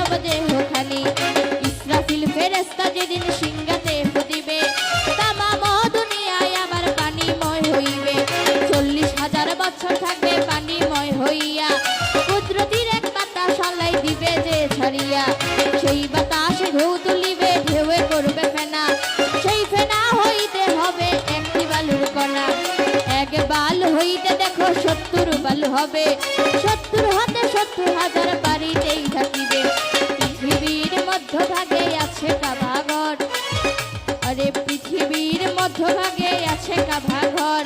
মানব দেহ খালি ইসরাফিল ফেরেস্তা যেদিন পানিময় হইবে। চল্লিশ হাজার বছর থাকবে পানিময় হইয়া, কুদরতির এক দিবে যে ছাড়িয়া। সেই বাতাস ঢেউ তুলিবে করবে ফেনা। সেই ফেনা হইতে হবে একটি বালুর কণা। এক বাল হইতে দেখো সত্তর বাল হবে। সত্তর হাতে সত্তর হাজার বাড়ি মধ্যভাগে আছে কাভাগর আরে পৃথিবীর মধ্যভাগে আছে কাভাঘর